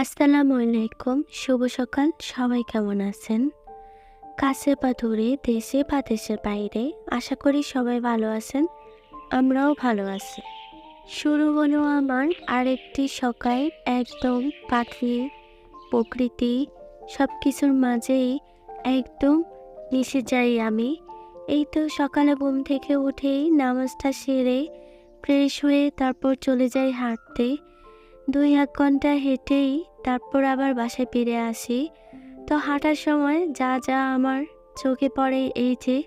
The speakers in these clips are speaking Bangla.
আসসালামু আলাইকুম, শুভ সকাল, সবাই কেমন আছেন? কাছে বা দূরে দেশে বা দেশের বাইরে, আশা করি সবাই ভালো আছেন, আমরাও ভালো আছি। শুরু হলো আমার আরেকটি সকাল, একদম পাখি প্রকৃতি সব কিছুর মাঝেই একদম মিশে যাই আমি। এই তো সকালে ঘুম থেকে উঠেই নামাজটা সেরে ফ্রেশ হয়ে তারপর চলে যাই হাঁটতে। দুই এক ঘণ্টা হেঁটেই তারপর আবার বাসায় ফিরে আসি। তো হাঁটার সময় যা যা আমার চোখে পড়ে এই যে,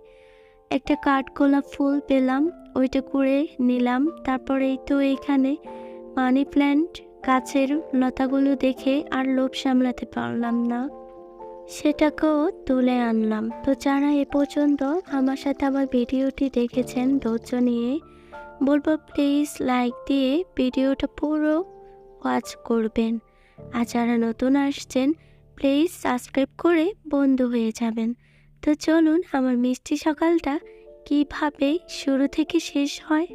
একটা কাঠগোলাপ ফুল পেলাম, ওইটা করে নিলাম। তারপর তো এইখানে মানি প্ল্যান্ট গাছের লতাগুলো দেখে আর লোভ সামলাতে পারলাম না। সেটাকেও তুলে আনলাম। তো যারা এ পর্যন্ত আমার সাথে আমার ভিডিওটি দেখেছেন, ধৈর্য নিয়ে বলব প্লিজ লাইক দিয়ে ভিডিওটা পুরো ওয়াচ করবেন। আর যারা নতুন আসছেন প্লিজ সাবস্ক্রাইব করে বন্ধু হয়ে যাবেন। তো চলুন, আমার মিষ্টি সকালটা কীভাবে শুরু থেকে শেষ হয়?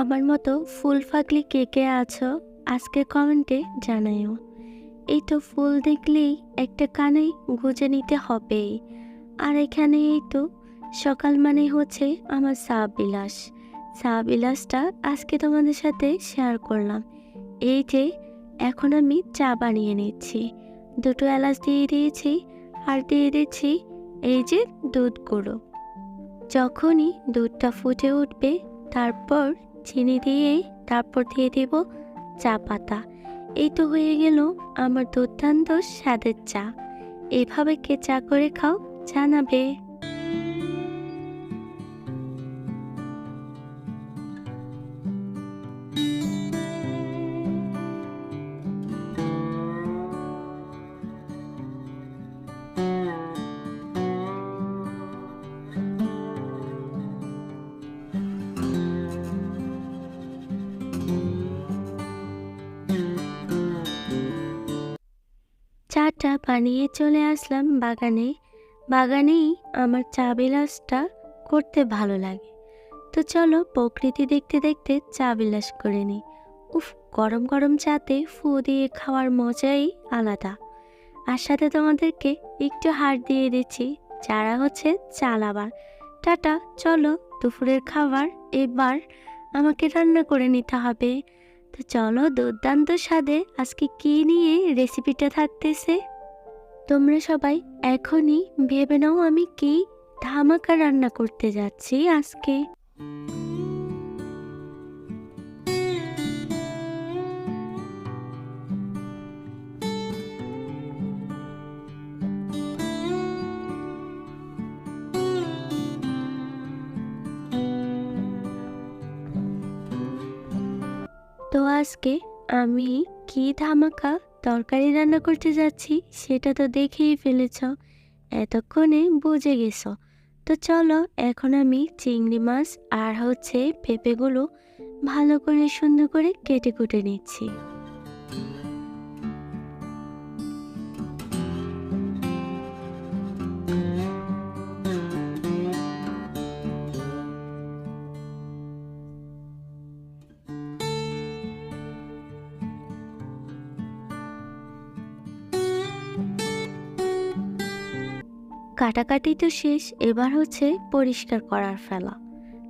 আমার মতো ফুল ফাকলি কে কে আছো, আজকে কমেন্টে জানাইও এই তো ফুল দেখলেই একটা কানে গুজে নিতে হবে। আর এখানে এই তো সকাল মানে হচ্ছে আমার চা বিলাস চা বিলাসটা আজকে তোমাদের সাথে শেয়ার করলাম। এই যে এখন আমি চা বানিয়ে নিচ্ছি। দুটো এলাচ দিয়ে দিয়েছি আর দিয়ে দিচ্ছি এই যে দুধ গুঁড়ো। যখনই দুধটা ফুটে উঠবে, তারপর চিনি দিয়ে তারপর দিয়ে দেব চা পাতা। এই তো হয়ে গেল আমার দুর্দান্ত স্বাদের চা। এভাবে কে চা করে খাও জানাবে। চাটা বানিয়ে চলে আসলাম বাগানে। বাগানেই আমার চা বিলাসটা করতে ভালো লাগে। তো চলো প্রকৃতি দেখতে দেখতে চা বিলাস করে নিই। উফ, গরম গরম চাতে ফু দিয়ে খাওয়ার মজাই আলাদা। আর সাথে তোমাদেরকে একটু হাড় দিয়ে দিচ্ছি। যারা হচ্ছে চালাবার। টাটা, চলো দুপুরের খাবার এবার আমাকে রান্না করে নিতে হবে। তো চলো দুর্দান্ত স্বাদে আজকে কি নিয়ে রেসিপিটা থাকতেছে? তোমরা সবাই এখনই ভেবে নাও আমি কি ধামাকা রান্না করতে যাচ্ছি আজকে। তো আজকে আমি কি ধামাকা তরকারি রান্না করতে যাচ্ছি সেটা তো দেখেই ফেলেছ। এতক্ষণে বুঝে গেছ। তো চলো, এখন আমি চিংড়ি মাছ আর হচ্ছে পেঁপেগুলো ভালো করে সুন্দর করে কেটে কুটে নিচ্ছি। কাটাকাটি তো শেষ, এবার হচ্ছে পরিষ্কার করার ফেলা।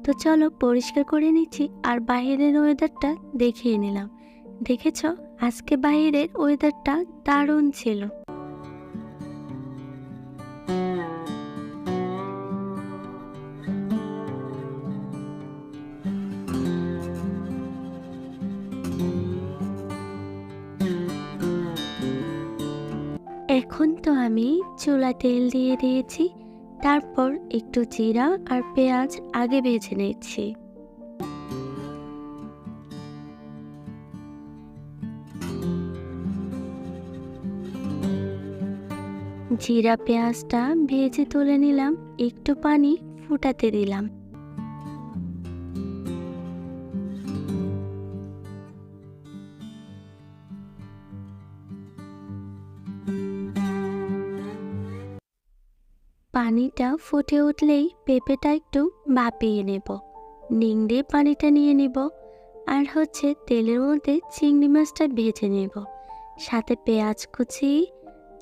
তো চলো পরিষ্কার করে নিচ্ছি আর বাইরের ওয়েদারটা দেখিয়ে নিলাম। দেখেছ? আজকে বাইরের ওয়েদারটা দারুণ ছিল। এখন তো আমি চুলা তেল দিয়ে দিয়েছি, তারপর একটু জিরা আর পেঁয়াজ আগে ভেজে নিচ্ছি। জিরা পেঁয়াজটা ভেজে তুলে নিলাম, একটু পানি ফুটাতে দিলাম। পানিটা ফুটে উঠলেই পেঁপেটা একটু ভাপিয়ে নেব। নিংড়ে পানিটা নিয়ে নেব আর হচ্ছে তেলের মধ্যে চিংড়ি মাছটা ভেজে নেব। সাথে পেঁয়াজ কুচি,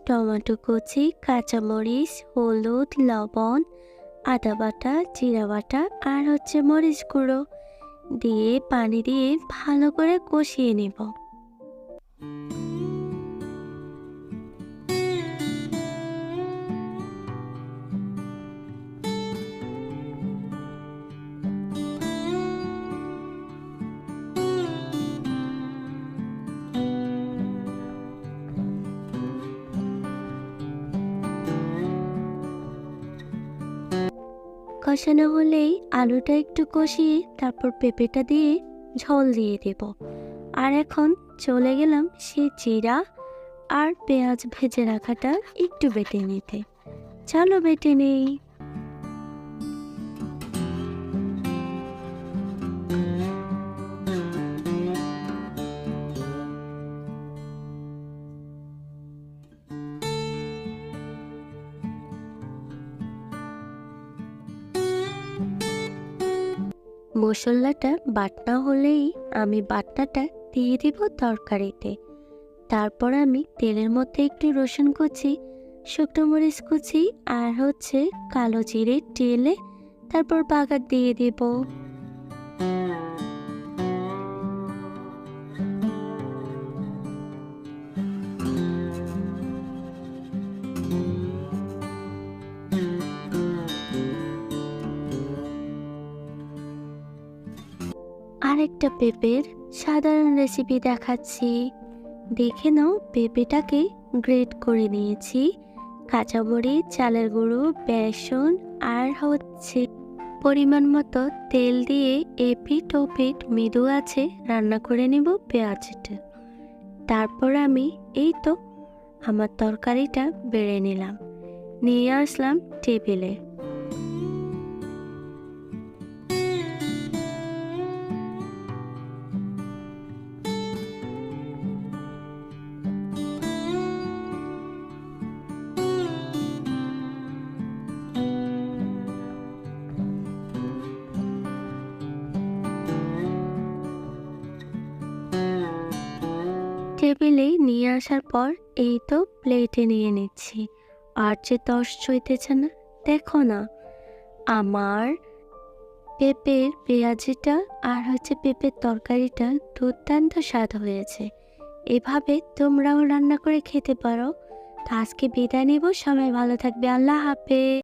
টমেটো কুচি, কাঁচামরিচ, হলুদ, লবণ, আদা বাটা, জিরা বাটা আর হচ্ছে মরিচ গুঁড়ো দিয়ে পানি দিয়ে ভালো করে কষিয়ে নেব। কষানো হলেই আলুটা একটু কষিয়ে তারপর পেঁপেটা দিয়ে ঝোল দিয়ে দেব। আর এখন চলে গেলাম সে জিরা আর পেঁয়াজ ভেজে রাখাটা একটু বেটে নিতে। চলো বেটে নেই। মশলাটা বাটনা হলেই আমি বাটনাটা দিয়ে দিব তরকারিতে। তারপর আমি তেলের মধ্যে একটু রসুন কুচি, শুকনো মরিচ কুচি আর হচ্ছে কালো জিরে টেলে তারপর বাগার দিয়ে দেব। আরেকটা পেঁপের সাধারণ রেসিপি দেখাচ্ছি। দেখে নাও পেঁপেটাকে গ্রেট করে নিয়েছি। কাঁচামরিচ, চালের গুঁড়ো, বেসন আর হচ্ছে পরিমাণ মতো তেল দিয়ে এপিট ওপিট মৃদু আছে রান্না করে নেব পেঁয়াজটা। তারপর আমি এই তো আমার তরকারিটা বেড়ে নিলাম। নিয়ে আসলাম টেবিলে। টেবিলে নিয়ে আসার পর এই তো প্লেটে নিয়ে নিচ্ছি। আর যে তস চইতেছে না, দেখো না। আমার পেঁপের পেঁয়াজিটা আর হচ্ছে পেঁপের তরকারিটা দুর্দান্ত স্বাদ হয়েছে। এভাবে তোমরাও রান্না করে খেতে পারো। তো আজকে বিদায় নেব, সবাই ভালো থাকবে, আল্লাহ হাফেজ।